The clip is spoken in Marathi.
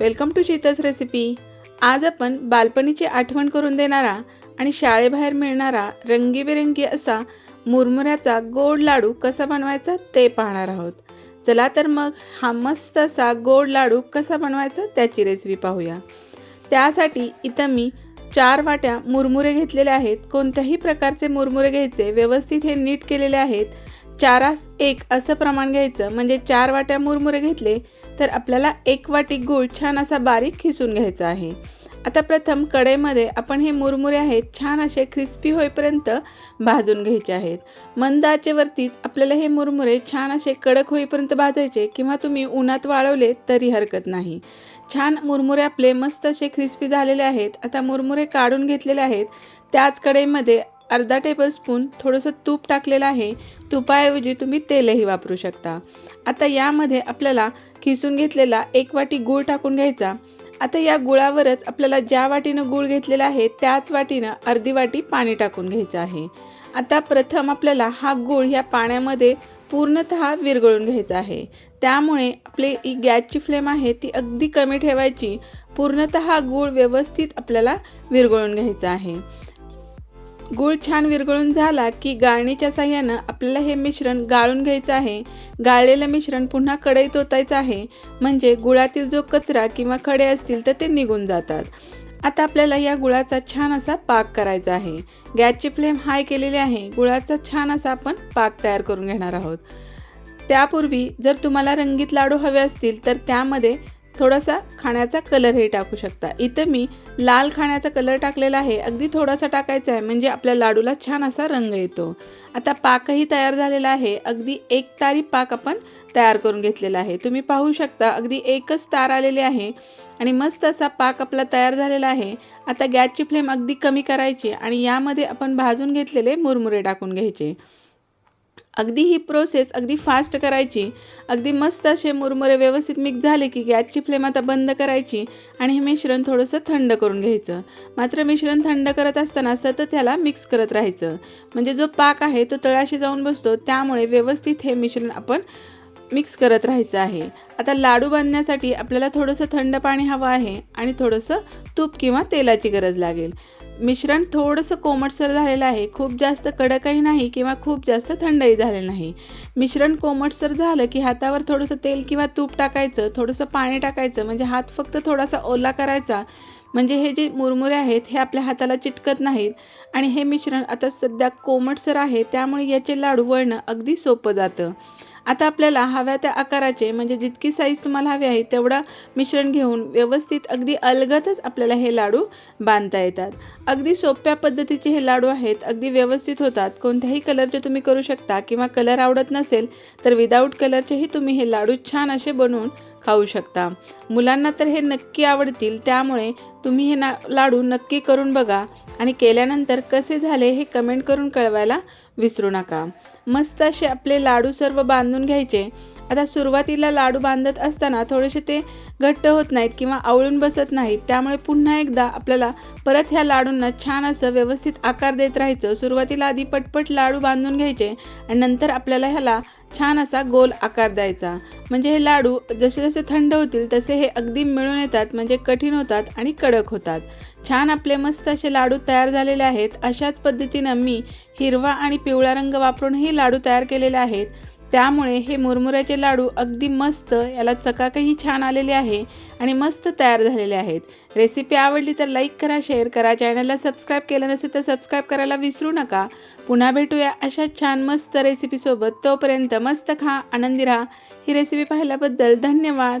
Welcome to शीतस recipe. आज आपण बालपणीची आठवण करून देणारा आणि शाळेबाहेर मिळणारा रंगीबेरंगी असा मुरमुऱ्याचा गोड लाडू कसा बनवायचा ते पाहणार आहोत. चला तर मग हा मस्त असा गोड लाडू कसा बनवायचा त्याची रेसिपी पाहूया. त्यासाठी इथं मी चार वाट्या मुरमुरे घेतलेले आहेत. कोणत्याही प्रकारचे मुरमुरे घ्यायचे व्यवस्थित हे नीट केलेले आहेत. चारास एक असं प्रमाण घ्यायचं. म्हणजे चार वाट्या मुरमुरे घेतले तर आपल्याला एक वाटी गूळ छान असा बारीक खिसून घ्यायचा आहे. आता प्रथम कढईमध्ये आपण हे मुरमुरे आहेत छान असे क्रिस्पी होईपर्यंत भाजून घ्यायचे आहेत. मंद आचेवरतीच आपल्याला हे मुरमुरे छान असे कडक होईपर्यंत भाजायचे किंवा तुम्ही उन्हात वाळवले तरी हरकत नाही. छान मुरमुरे आपले मस्त असे क्रिस्पी झालेले आहेत. आता मुरमुरे काढून घेतलेले आहेत. त्याच कढईमध्ये अर्धा टेबलस्पून थोडंसं तूप टाकलेलं आहे. तुपाऐवजी तुम्ही तेलही वापरू शकता. आता यामध्ये आपल्याला खिसून घेतलेला एक वाटी गूळ टाकून घ्यायचा. आता या गुळावरच आपल्याला ज्या वाटीनं गूळ घेतलेला आहे त्याच वाटीनं अर्धी वाटी पाणी टाकून घ्यायचं आहे. आता प्रथम आपल्याला हा गूळ ह्या पाण्यामध्ये पूर्णतः विरघळून घ्यायचा आहे. त्यामुळे आपली ही गॅसची फ्लेम आहे ती अगदी कमी ठेवायची. पूर्णतः गूळ व्यवस्थित आपल्याला विरघळून घ्यायचा आहे. गूळ छान विरघळून झाला की गाळणीच्या साह्यानं आपल्याला हे मिश्रण गाळून घ्यायचं आहे. गाळलेलं मिश्रण पुन्हा कढईत ओतायचं आहे. म्हणजे गुळातील जो कचरा किंवा खडे असतील तर ते निघून जातात. आता आपल्याला या गुळाचा छान असा पाक करायचा आहे. गॅसची फ्लेम हाय केलेली आहे. गुळाचा छान असा आपण पाक तयार करून घेणार आहोत. त्यापूर्वी जर तुम्हाला रंगीत लाडू हवे असतील तर त्यामध्ये थोडासा खाण्याचा कलरही टाकू शकता. इथं मी लाल खाण्याचा कलर टाकलेला आहे. अगदी थोडासा टाकायचा आहे. म्हणजे आपल्या लाडूला छान असा रंग येतो. आता पाकही तयार झालेला आहे. अगदी एक तारी पाक आपण तयार करून घेतलेला आहे. तुम्ही पाहू शकता अगदी एकच तार आलेले आहे आणि मस्त असा पाक आपला तयार झालेला आहे. आता गॅसची फ्लेम अगदी कमी करायची आणि यामध्ये आपण भाजून घेतलेले मुरमुरे टाकून घ्यायचे. अगदी ही प्रोसेस अगदी फास्ट करायची अगदी मस्त असे मुरमुरे व्यवस्थित मिक्स झाले की गॅसची फ्लेम आता बंद करायची आणि हे मिश्रण थोडंसं थंड करून घ्यायचं. मात्र मिश्रण थंड करत असताना सतत ह्याला मिक्स करत राहायचं. म्हणजे जो पाक आहे तो तळाशी जाऊन बसतो त्यामुळे व्यवस्थित हे मिश्रण आपण मिक्स करत राहायचं आहे. आता लाडू बांधण्यासाठी आपल्याला थोडंसं थंड पाणी हवं आहे आणि थोडंसं तूप किंवा तेलाची गरज लागेल. मिश्रण थोडंसं कोमटसर झालेलं आहे. खूप जास्त कडकही नाही किंवा खूप जास्त थंडही झालेलं नाही. मिश्रण कोमटसर झालं की हातावर थोडंसं तेल किंवा तूप टाकायचं थोडंसं पाणी टाकायचं म्हणजे हात फक्त थोडासा ओला करायचा. म्हणजे हे जे मुरमुरे आहेत हे आपल्या हाताला चिटकत नाहीत. आणि हे मिश्रण आता सध्या कोमटसर आहे त्यामुळे याचे लाडू वळणं अगदी सोपं जातं. आता आपल्याला हव्या त्या आकाराचे म्हणजे जितकी साईज तुम्हाला हवी आहे तेवढा मिश्रण घेऊन व्यवस्थित अगदी अलगतच आपल्याला हे लाडू बांधता येतात. अगदी सोप्या पद्धतीचे हे लाडू आहेत अगदी व्यवस्थित होतात. कोणत्याही कलरचे तुम्ही करू शकता किंवा कलर आवडत नसेल तर विदाऊट कलरचेही तुम्ही हे लाडू छान असे बनवून खाऊ शकता. मुलांना तर हे नक्की आवडतील त्यामुळे तुम्ही हे ना लाडू नक्की करून बघा. आणि केल्यानंतर कसे झाले हे कमेंट करून कळवायला विसरू नका. मस्त असे आपले लाडू सर्व बांधून घ्यायचे. आता सुरुवातीला लाडू बांधत असताना थोडेसे ते घट्ट होत नाहीत किंवा आवळून बसत नाहीत. त्यामुळे पुन्हा एकदा आपल्याला परत ह्या लाडूंना छान असं व्यवस्थित आकार देत राहायचं. सुरुवातीला आधी पटपट लाडू बांधून घ्यायचे आणि नंतर आपल्याला ह्याला छान असा गोल आकार द्यायचा. म्हणजे हे लाडू जसे जसे थंड होतील तसे हे अगदी मिळून येतात म्हणजे कठीण होतात आणि कडक होतात. छान आपले मस्त असे लाडू तयार झालेले आहेत. अशाच पद्धतीनं मी हिरवा आणि पिवळा रंग वापरूनही लाडू तयार केलेले आहेत. त्यामुळे हे मुरमुऱ्याचे लाडू अगदी मस्त याला चकाकही छान आलेले आहे आणि मस्त तयार झालेले आहेत. रेसिपी आवडली तर लाईक करा शेअर करा चॅनलला सबस्क्राईब केलं नसेल तर सबस्क्राईब करायला विसरू नका. पुन्हा भेटूया अशा छान मस्त रेसिपीसोबत तोपर्यंत मस्त खा आनंदी राहा. ही रेसिपी पाहिल्याबद्दल धन्यवाद.